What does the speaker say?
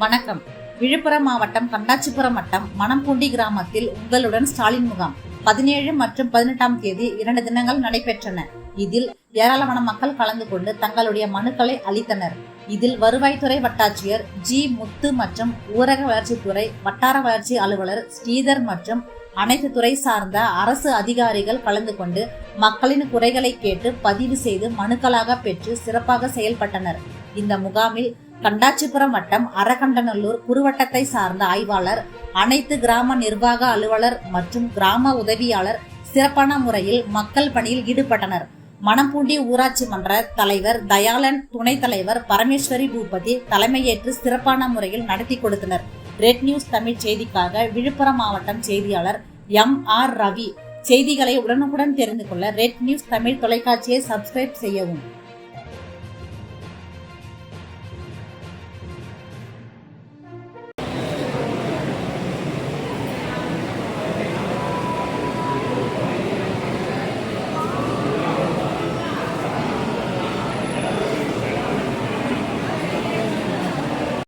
வணக்கம். விழுப்புரம் மாவட்டம் கண்டாச்சிபுரம் வட்டம் மணம்பூண்டி கிராமத்தில் உங்களுடன் ஸ்டாலின் முகாம். பதினேழு மற்றும் பதினெட்டாம் தேதி இரண்டு தினங்கள் நடைபெற்றன. இதில் ஏராளமான மக்கள் கலந்து கொண்டு தங்களுடைய மனுக்களை அளித்தனர். இதில் வருவாய்த்துறை வட்டாட்சியர் ஜி முத்து மற்றும் ஊரக வளர்ச்சித்துறை வட்டார வளர்ச்சி அலுவலர் ஸ்ரீதர் மற்றும் அனைத்து துறை சார்ந்த அரசு அதிகாரிகள் கலந்து கொண்டு மக்களின் குறைகளை கேட்டு பதிவு செய்து மனுக்களாக பெற்று சிறப்பாக செயல்பட்டனர். இந்த முகாமில் கண்டாச்சிபுரம் வட்டம் அரகண்டநல்லூர் குறுவட்டத்தை சார்ந்த ஆய்வாளர் அனைத்து கிராம நிர்வாக அலுவலர் மற்றும் கிராம உதவியாளர் சிறப்பான முறையில் மக்கள் பணியில் ஈடுபட்டனர். மணம்பூண்டி ஊராட்சி மன்ற தலைவர் தயாளன் துணைத் தலைவர் பரமேஸ்வரி பூபதி தலைமையேற்று சிறப்பான முறையில் நடத்தி கொடுத்தனர். ரெட் நியூஸ் தமிழ் செய்திக்காக விழுப்புரம் மாவட்டம் செய்தியாளர் எம் ஆர் ரவி. செய்திகளை உடனுக்குடன் தெரிந்து கொள்ள ரெட் நியூஸ் தமிழ் தொலைக்காட்சியை சப்ஸ்கிரைப் செய்யவும்.